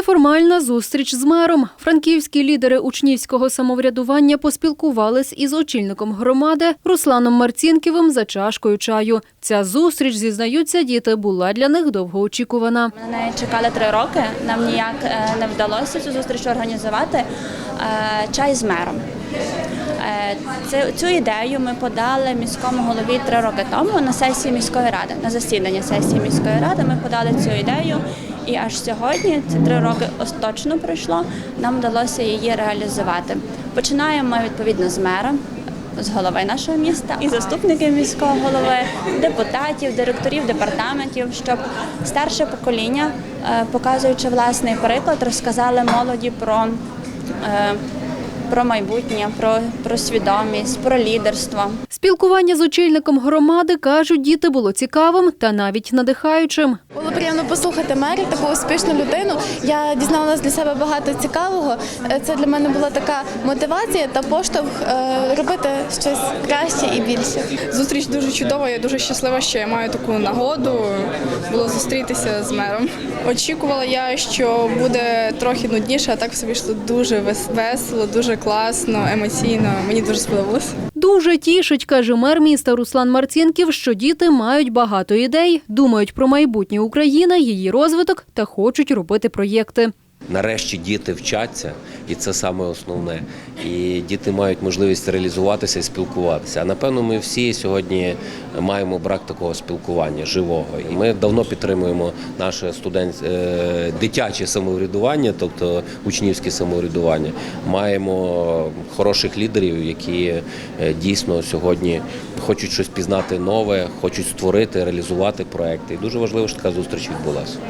Неформальна зустріч з мером. Франківські лідери учнівського самоврядування поспілкувались із очільником громади Русланом Марцінківим за чашкою чаю. Ця зустріч, зізнаються діти, була для них довгоочікувана. Ми на неї чекали три роки. Нам ніяк е, не вдалося цю зустріч організувати. Е, Чай з мером. Е, цю ідею ми подали міському голові три роки тому на сесії міської ради, на засідання сесії міської ради. Ми подали цю ідею, і аж сьогодні, ці три роки остаточно пройшло, нам вдалося її реалізувати. Починаємо відповідно з мера. З голови нашого міста і заступників міського голови, депутатів, директорів департаментів, щоб старше покоління, е, показуючи власний приклад, розказали молоді про, е, про майбутнє, про, про свідомість, про лідерство. Спілкування з очільником громади, кажуть, діти було цікавим та навіть надихаючим. Було приємно послухати мері, таку успішну людину. Я дізналася для себе багато цікавого. Е, Це для мене була така мотивація та поштовх е, робити щось краще і більше. Зустріч дуже чудова. Я дуже щаслива, що я маю таку нагоду було зустрітися з мером. Очікувала я, що буде трохи нудніше, а так все вийшло дуже вес- весело, дуже класно, емоційно. Мені дуже сподобалось. Дуже тішить, каже мер міста Руслан Марцінків, що діти мають багато ідей, думають про майбутнє України, її розвиток та хочуть робити проєкти. Нарешті діти вчаться, і це саме основне. І діти мають можливість реалізуватися і спілкуватися. А напевно, ми всі сьогодні маємо брак такого спілкування живого. І ми давно підтримуємо наше студент е, дитяче самоврядування, тобто учнівське самоврядування. Маємо хороших лідерів, які е, дійсно сьогодні хочуть щось пізнати нове, хочуть створити, реалізувати проекти. І дуже важливо, що така зустріч відбулася.